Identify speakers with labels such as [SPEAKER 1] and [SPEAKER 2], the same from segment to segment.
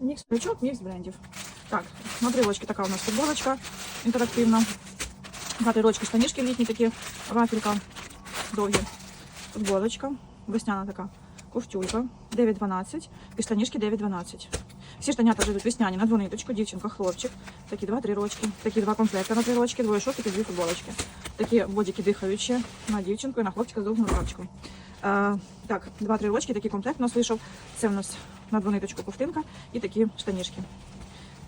[SPEAKER 1] Мікс плечок, мікс брендів. Так, на три рочки така у нас футболочка інтерактивна. На три рочки штанішки літні такі, вафелька, довгі. Футболочка, весняна така, ковтюлька, 9-12 і штанішки 9-12. Всі штанята вже йдуть весняні на двониточку, дівчинка, хлопчик. Такі два-три рочки, такі два комплекти на три рочки, двоє шортики, дві футболочки. Такі бодики дихаючі на дівчинку і на хлопчика з довгим рукавчиком. Так, два-три рочки, такий комплект у нас вийшов. Це у нас на двониточку ковтинка і такі штанішки.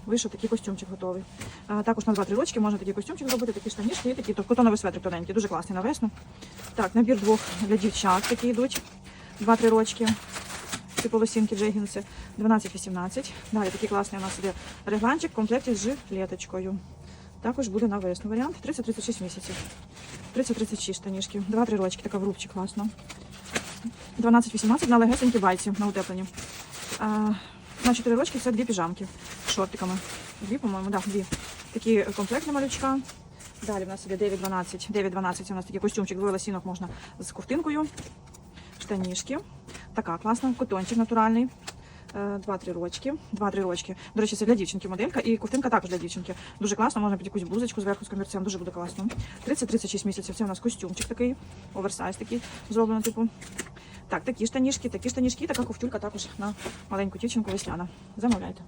[SPEAKER 1] Вийшов такий костюмчик готовий. А, також на 2-3 рочки можна такий костюмчик зробити, такі штанішки і такі то- котоновий светрик тоненький, дуже класний на весну. Так, набір двох для дівчат такі йдуть. 2-3 рочки. Типу лосінки, джегінси 12-18. Далі такий класний у нас іде регланчик в комплекті з жилеточкою. Також буде на весну варіант 30-36 місяців. 30-36 штанішки. 2-3 рочки, така в рубчик класно. 12-18 на легесенькі байці на утепленні. На 4 рочки це дві піжамки з шортиками. Дві, по-моєму, да, дві. Такі комплектні малючка. Далі в нас іде 9-12. 9-12 це у нас такий костюмчик, двоє лосінок можна з ковтинкою. Штанішки. Така класна, котончик натуральний. Е, Два-три рочки. Два-три рочки. До речі, це для дівчинки моделька. І ковтинка також для дівчинки. Дуже класно, можна під якусь блузочку зверху з комірцем, дуже буде класно. 30-36 місяців. Це у нас костюмчик такий, оверсайз такий зроблено, типу. Так, такі штанішки, такі штанішки, така ковтюлька також на маленьку дівчинку весняна. Замовляйте.